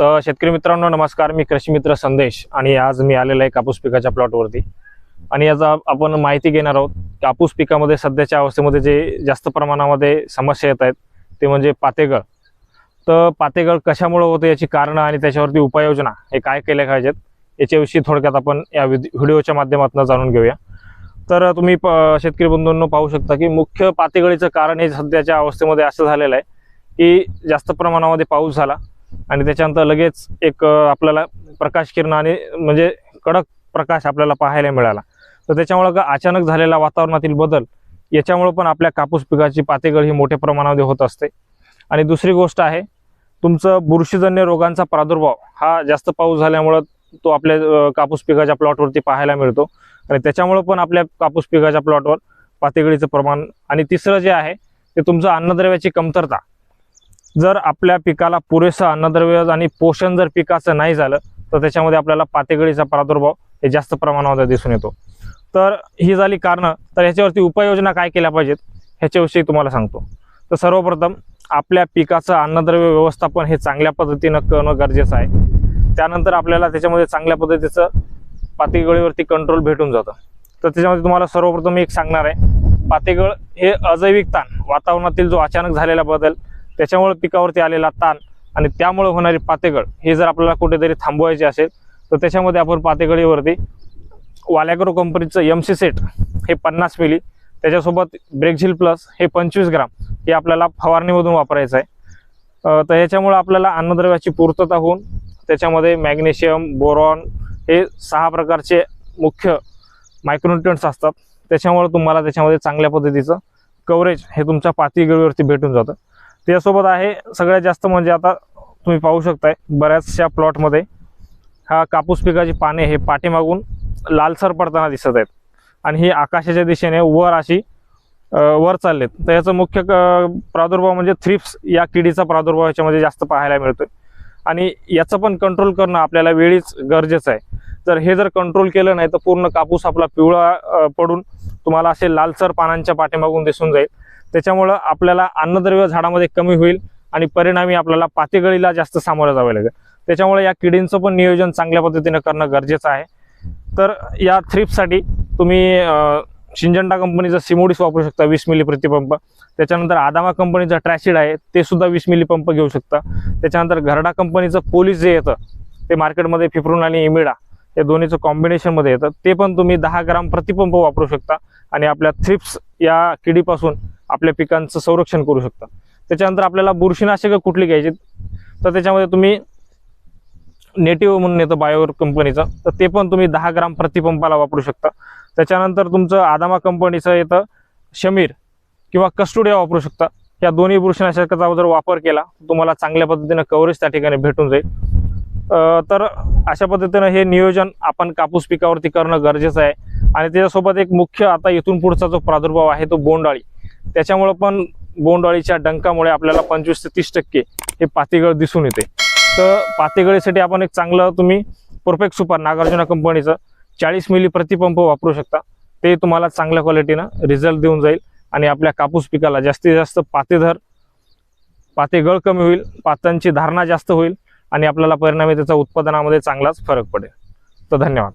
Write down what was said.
तर शेतकरी मित्रांनो नमस्कार. मी कृषी मित्र संदेश आणि आज मी आलेलो आहे कापूस पिकाच्या प्लॉटवरती आणि याचा आपण माहिती घेणार आहोत कापूस पिकामध्ये सध्याच्या अवस्थेमध्ये जे जास्त प्रमाणामध्ये समस्या येत आहेत ते म्हणजे पातेगळ तर पातेगळ कशामुळे होतं याची कारणं आणि त्याच्यावरती उपाययोजना हे काय केल्या पाहिजेत याच्याविषयी थोडक्यात आपण या विद- व्हिडिओच्या माध्यमातून जाणून घेऊया. तर तुम्ही प शेतकरी बंधूंनो पाहू शकता की मुख्य पातेगळीचं कारण हे सध्याच्या अवस्थेमध्ये असं झालेलं आहे की जास्त प्रमाणामध्ये पाऊस झाला. आणि त्याच्यानंतर लगेच एक आपल्याला प्रकाश किरण आणि म्हणजे कडक प्रकाश आपल्याला पाहायला मिळाला. तर त्याच्यामुळं का अचानक झालेला वातावरणातील बदल याच्यामुळं पण आपल्या कापूस पिकाची पातेगळ ही मोठ्या प्रमाणामध्ये होत असते. आणि दुसरी गोष्ट आहे तुमचं बुरशीजन्य रोगांचा प्रादुर्भाव हा जास्त पाऊस झाल्यामुळं तो आपल्या कापूस पिकाच्या प्लॉटवरती पाहायला मिळतो. आणि त्याच्यामुळं पण आपल्या कापूस पिकाच्या प्लॉटवर पातेगळीचं प्रमाण आणि तिसरं जे आहे ते तुमचं अन्नद्रव्याची कमतरता. जर आपल्या पिकाला पुरेसं अन्नद्रव्य आणि पोषण जर पिकाचं नाही झालं तर त्याच्यामध्ये आपल्याला पातेगळीचा प्रादुर्भाव हे जास्त प्रमाणामध्ये दिसून येतो. तर ही झाली कारणं. तर ह्याच्यावरती उपाययोजना काय केल्या पाहिजेत ह्याच्याविषयी तुम्हाला सांगतो. तर सर्वप्रथम आपल्या पिकाचं अन्नद्रव्य व्यवस्थापन हे चांगल्या पद्धतीनं करणं गरजेचं आहे. त्यानंतर आपल्याला त्याच्यामध्ये चांगल्या पद्धतीचं पातेगळीवरती कंट्रोल भेटून जातं. तर त्याच्यामध्ये तुम्हाला सर्वप्रथम एक सांगणार आहे पातेगळ हे अजैविक ताण वातावरणातील जो अचानक झालेला बदल त्याच्यामुळे पिकावरती आलेला ताण आणि त्यामुळे होणारी पातेगळ हे जर आपल्याला कुठेतरी थांबवायचे असेल तर त्याच्यामध्ये आपण पातेगळीवरती वाल्याग्रो कंपनीचं एम सी सेट हे पन्नास मिली त्याच्यासोबत ब्रेकझिल प्लस हे पंचवीस ग्राम हे आपल्याला फवारणीमधून वापरायचं आहे. तर याच्यामुळे आपल्याला अन्नद्रव्याची पूर्तता होऊन त्याच्यामध्ये मॅग्नेशियम बोरॉन हे सहा प्रकारचे मुख्य मायक्रोन्युट्रियंट्स असतात. त्याच्यामुळे तुम्हाला त्याच्यामध्ये चांगल्या पद्धतीचं कव्हरेज हे तुमच्या पातीगळीवरती भेटून जातं. त्यासोबत आहे सगळ्यात जास्त म्हणजे आता तुम्ही पाहू शकताय बऱ्याचशा प्लॉटमध्ये हा कापूस पिकाची पाने हे पाठीमागून लालसर पडताना दिसत आहेत. आणि ही आकाशाच्या दिशेने वर अशी वर चाललेत. तर याचं मुख्य क- प्रादुर्भाव म्हणजे थ्रिप्स या किडीचा प्रादुर्भाव याच्यामध्ये जास्त पाहायला मिळतोय. आणि याचं पण कंट्रोल करणं आपल्याला वेळीच गरजेचं आहे. जर हे जर कंट्रोल केलं नाही तर पूर्ण कापूस आपला पिवळा पडून तुम्हाला असे लालसर पानांच्या पाठीमागून दिसून जाईल. त्याच्यामुळं आपल्याला अन्नद्रव्य झाडामध्ये कमी होईल आणि परिणामी आपल्याला पातेगळीला जास्त सामोरं जावं लागेल. त्याच्यामुळे या किडींचं पण नियोजन चांगल्या पद्धतीनं करणं गरजेचं आहे. तर या थ्रिपसाठी तुम्ही शिंजंडा कंपनीचा सिमोडिस वापरू शकता वीस मिली प्रतिपंप त्याच्यानंतर आदामा कंपनीचा ट्रॅसिड आहे ते सुद्धा वीस मिली पंप घेऊ शकता. त्याच्यानंतर घरडा कंपनीचं पोलीस जे येतं ते मार्केटमध्ये फिफ्रून आणि इमिडा या दोन्हीचं कॉम्बिनेशनमध्ये येतं. ते पण तुम्ही दहा ग्राम प्रतिपंप वापरू शकता. आणि आपल्या थ्रिप्स या किडीपासून आपल्या पिकांचं संरक्षण करू शकता. त्याच्यानंतर आपल्याला बुरशीनाशकं कुठली घ्यायची? तर त्याच्यामध्ये तुम्ही नेटिव्ह म्हणून येतं बायोर कंपनीचं. तर ते पण तुम्ही दहा ग्राम प्रतिपंपाला वापरू शकता. त्याच्यानंतर तुमचं आदामा कंपनीचं येतं शमीर किंवा कस्टुडिया वापरू शकता. या दोन्ही बुरशीनाशकाचा जर वापर केला तुम्हाला चांगल्या पद्धतीनं कव्हरेज त्या ठिकाणी भेटून जाईल. तर अशा पद्धतीनं हे नियोजन आपण कापूस पिकावरती करणं गरजेचं आहे. आणि त्याच्यासोबत एक मुख्य आता इथून पुढचा जो प्रादुर्भाव आहे तो बोंडाळी त्याच्यामुळं पण बोंडवाळीच्या डंकामुळे आपल्याला पंचवीस ते तीस टक्के हे पातेगळ दिसून येते. तर पातेगळीसाठी आपण एक चांगलं तुम्ही परफेक्ट सुपर नागार्जुना कंपनीचं चाळीस मिली प्रतिपंप वापरू शकता. ते तुम्हाला चांगल्या क्वालिटीनं रिझल्ट देऊन जाईल आणि आपल्या कापूस पिकाला जास्तीत जास्त पातेधर पातेगळ कमी होईल पातांची धारणा जास्त होईल आणि आपल्याला परिणामी त्याचा उत्पादनामध्ये चांगलाच फरक पडेल. तर धन्यवाद.